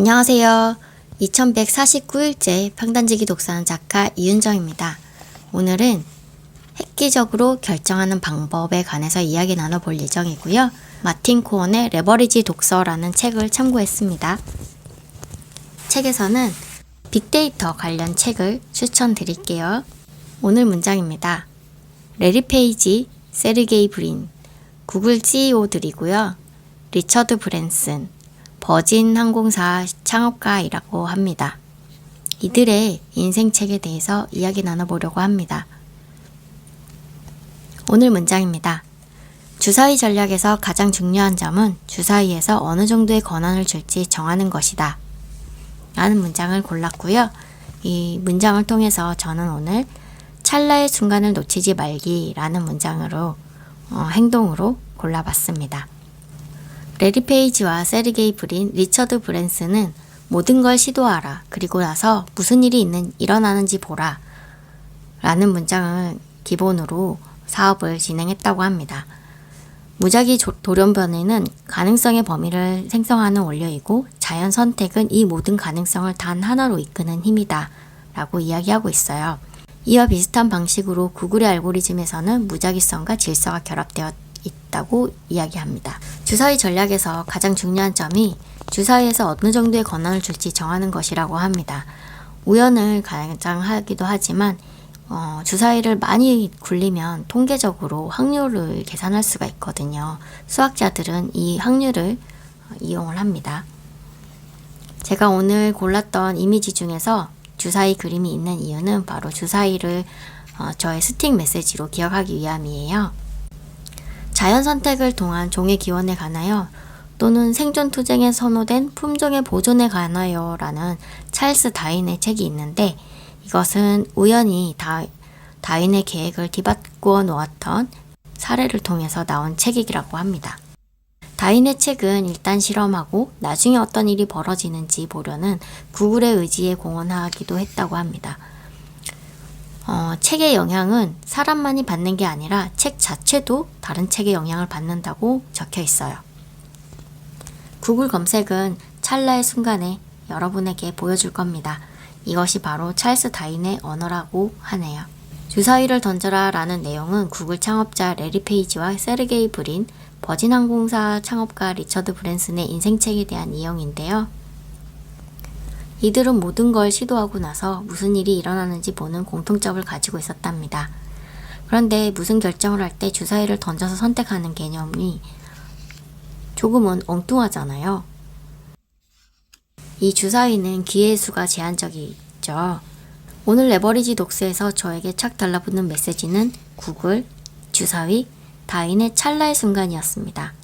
안녕하세요. 2149일째 평단지기 독서하는 작가 이윤정입니다. 오늘은 획기적으로 결정하는 방법에 관해서 이야기 나눠볼 예정이고요. 마틴 코언의 레버리지 독서라는 책을 참고했습니다. 책에서는 빅데이터 관련 책을 추천드릴게요. 오늘 문장입니다. 레리 페이지, 세르게이 브린, 구글 CEO들이고요. 리처드 브랜슨, 버진 항공사 창업가이라고 합니다. 이들의 인생책에 대해서 이야기 나눠보려고 합니다. 오늘 문장입니다. 주사위 전략에서 가장 중요한 점은 주사위에서 어느 정도의 권한을 줄지 정하는 것이다. 라는 문장을 골랐고요. 이 문장을 통해서 저는 오늘 찰나의 순간을 놓치지 말기라는 문장으로 어, 행동으로 골라봤습니다. 레리 페이지와 세르게이 브린, 리처드 브랜스는 모든 걸 시도하라. 그리고 나서 무슨 일이 있는, 일어나는지 보라. 라는 문장을 기본으로 사업을 진행했다고 합니다. 무작위 조- 돌연변이는 가능성의 범위를 생성하는 원료이고 자연 선택은 이 모든 가능성을 단 하나로 이끄는 힘이다. 라고 이야기하고 있어요. 이와 비슷한 방식으로 구글의 알고리즘에서는 무작위성과 질서가 결합되어 있다고 이야기합니다. 주사위 전략에서 가장 중요한 점이 주사위에서 어느 정도의 권한을 줄지 정하는 것이라고 합니다. 우연을 가장하기도 하지만 어, 주사위를 많이 굴리면 통계적으로 확률을 계산할 수가 있거든요. 수학자들은 이 확률을 어, 이용을 합니다. 제가 오늘 골랐던 이미지 중에서 주사위 그림이 있는 이유는 바로 주사위를 어, 저의 스틱 메시지로 기억하기 위함이에요. 자연 선택을 통한 종의 기원에 관하여 또는 생존 투쟁에 선호된 품종의 보존에 관하여 라는 찰스 다윈의 책이 있는데 이것은 우연히 다, 다윈의 계획을 뒤바꾸어 놓았던 사례를 통해서 나온 책이라고 합니다. 다윈의 책은 일단 실험하고 나중에 어떤 일이 벌어지는지 보려는 구글의 의지에 공헌하기도 했다고 합니다. 어, 책의 영향은 사람만이 받는 게 아니라 책 자체도 다른 책의 영향을 받는다고 적혀 있어요. 구글 검색은 찰나의 순간에 여러분에게 보여줄 겁니다. 이것이 바로 찰스 다인의 언어라고 하네요. 주사위를 던져라 라는 내용은 구글 창업자 레리 페이지와 세르게이 브린, 버진 항공사 창업가 리처드 브랜슨의 인생책에 대한 내용인데요. 이들은 모든 걸 시도하고 나서 무슨 일이 일어나는지 보는 공통점을 가지고 있었답니다. 그런데 무슨 결정을 할 때 주사위를 던져서 선택하는 개념이 조금은 엉뚱하잖아요. 이 주사위는 기회의 수가 제한적이죠. 오늘 레버리지 독서에서 저에게 착 달라붙는 메시지는 구글, 주사위, 다윈의 찰나의 순간이었습니다.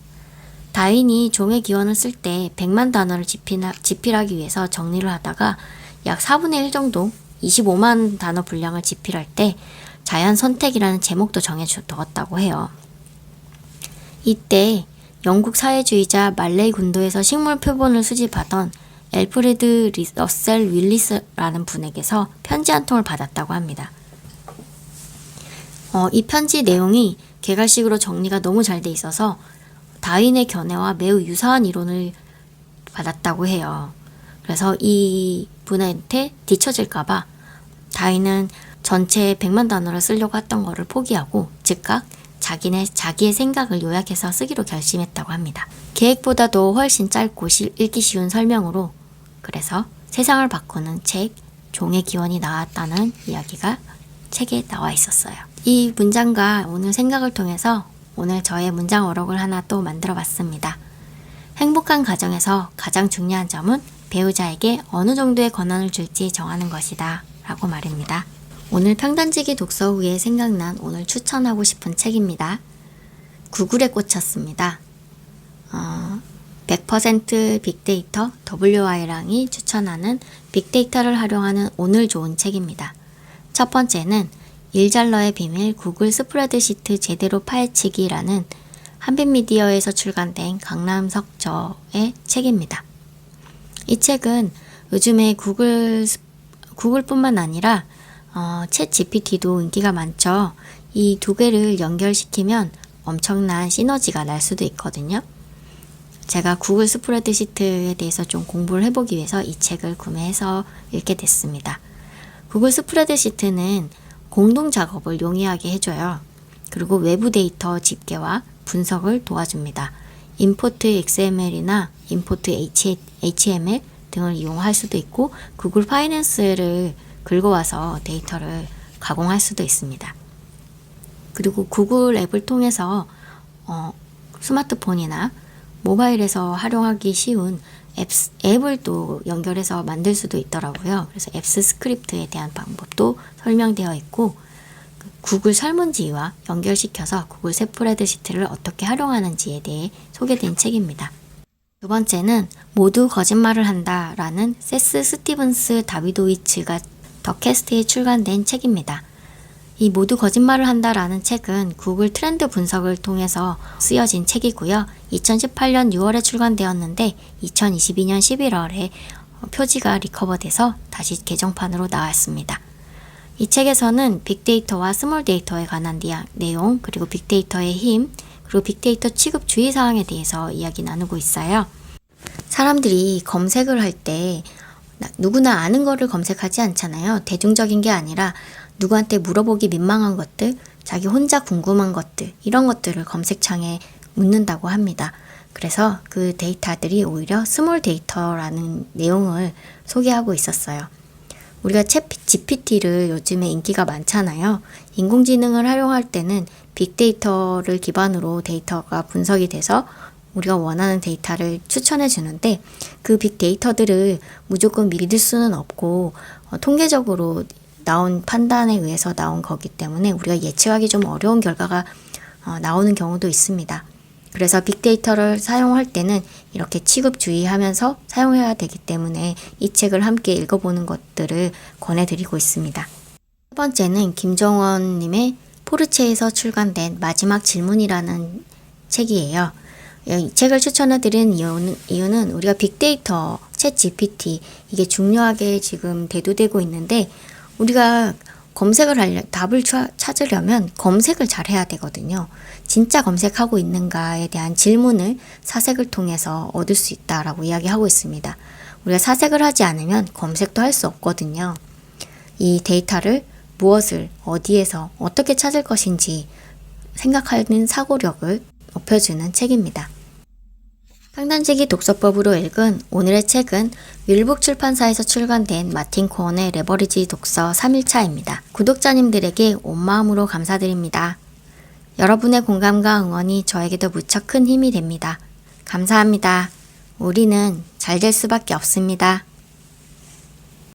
다윈이 종의 기원을 쓸 때 100만 단어를 집필하, 집필하기 위해서 정리를 하다가 약 4분의 1 정도 25만 단어 분량을 집필할 때 자연 선택이라는 제목도 정해두었다고 해요. 이때 영국 사회주의자 말레이 군도에서 식물 표본을 수집하던 엘프레드 리- 러셀 윌리스라는 분에게서 편지 한 통을 받았다고 합니다. 어, 이 편지 내용이 개괄식으로 정리가 너무 잘 돼 있어서 다윈의 견해와 매우 유사한 이론을 받았다고 해요. 그래서 이 분한테 뒤처질까봐 다윈은 전체 100만 단어를 쓰려고 했던 거를 포기하고 즉각 자기네 자기의 생각을 요약해서 쓰기로 결심했다고 합니다. 계획보다도 훨씬 짧고 시- 읽기 쉬운 설명으로 그래서 세상을 바꾸는 책 종의 기원이 나왔다는 이야기가 책에 나와 있었어요. 이 문장과 오늘 생각을 통해서 오늘 저의 문장 어록을 하나 또 만들어 봤습니다. 행복한 가정에서 가장 중요한 점은 배우자에게 어느 정도의 권한을 줄지 정하는 것이다. 라고 말입니다. 오늘 평단지기 독서 후에 생각난 오늘 추천하고 싶은 책입니다. 구글에 꽂혔습니다. 어, 100% 빅데이터 WI랑이 추천하는 빅데이터를 활용하는 오늘 좋은 책입니다. 첫 번째는 일잘러의 비밀 구글 스프레드시트 제대로 파헤치기라는 한빛미디어에서 출간된 강남석 저의 책입니다. 이 책은 요즘에 구글 스- 구글뿐만 아니라 어, 챗 GPT도 인기가 많죠. 이 두 개를 연결시키면 엄청난 시너지가 날 수도 있거든요. 제가 구글 스프레드 시트에 대해서 좀 공부를 해보기 위해서 이 책을 구매해서 읽게 됐습니다. 구글 스프레드 시트는 공동 작업을 용이하게 해줘요. 그리고 외부 데이터 집계와 분석을 도와줍니다. 임포트 XML이나 임포트 HTML 등을 이용할 수도 있고 구글 파이낸스를 긁어와서 데이터를 가공할 수도 있습니다. 그리고 구글 앱을 통해서 어, 스마트폰이나 모바일에서 활용하기 쉬운 앱, 앱을 또 연결해서 만들 수도 있더라고요. 그래서 앱스 스크립트에 대한 방법도 설명되어 있고 그 구글 설문지와 연결시켜서 구글 스프레드시트를 어떻게 활용하는지에 대해 소개된 책입니다. 두 번째는 모두 거짓말을 한다 라는 세스 스티븐스 다비도이츠가 더 캐스트에 출간된 책입니다. 이 모두 거짓말을 한다라는 책은 구글 트렌드 분석을 통해서 쓰여진 책이고요. 2018년 6월에 출간되었는데 2022년 11월에 표지가 리커버돼서 다시 개정판으로 나왔습니다. 이 책에서는 빅데이터와 스몰 데이터에 관한 니- 내용, 그리고 빅데이터의 힘, 그리고 빅데이터 취급 주의 사항에 대해서 이야기 나누고 있어요. 사람들이 검색을 할 때 누구나 아는 거를 검색하지 않잖아요. 대중적인 게 아니라 누구한테 물어보기 민망한 것들, 자기 혼자 궁금한 것들, 이런 것들을 검색창에 묻는다고 합니다. 그래서 그 데이터들이 오히려 스몰 데이터라는 내용을 소개하고 있었어요. 우리가 챗 GPT를 요즘에 인기가 많잖아요. 인공지능을 활용할 때는 빅데이터를 기반으로 데이터가 분석이 돼서 우리가 원하는 데이터를 추천해 주는데 그 빅데이터들을 무조건 믿을 수는 없고 어, 통계적으로 나온 판단에 의해서 나온 거기 때문에 우리가 예측하기 좀 어려운 결과가 어, 나오는 경우도 있습니다. 그래서 빅데이터를 사용할 때는 이렇게 취급 주의하면서 사용해야 되기 때문에 이 책을 함께 읽어보는 것들을 권해드리고 있습니다. 첫 번째는 김정원님의 포르체에서 출간된 마지막 질문이라는 책이에요. 이 책을 추천해드린 이유는, 이유는 우리가 빅데이터, 챗 GPT 이게 중요하게 지금 대두되고 있는데 우리가 검색을 하려 답을 차- 찾으려면 검색을 잘 해야 되거든요. 진짜 검색하고 있는가에 대한 질문을 사색을 통해서 얻을 수 있다라고 이야기하고 있습니다. 우리가 사색을 하지 않으면 검색도 할 수 없거든요. 이 데이터를 무엇을 어디에서 어떻게 찾을 것인지 생각하는 사고력을 높여주는 책입니다. 상단지기 독서법으로 읽은 오늘의 책은 윌북 출판사에서 출간된 마틴 코언의 레버리지 독서 3일차입니다. 구독자님들에게 온 마음으로 감사드립니다. 여러분의 공감과 응원이 저에게도 무척 큰 힘이 됩니다. 감사합니다. 우리는 잘 될 수밖에 없습니다.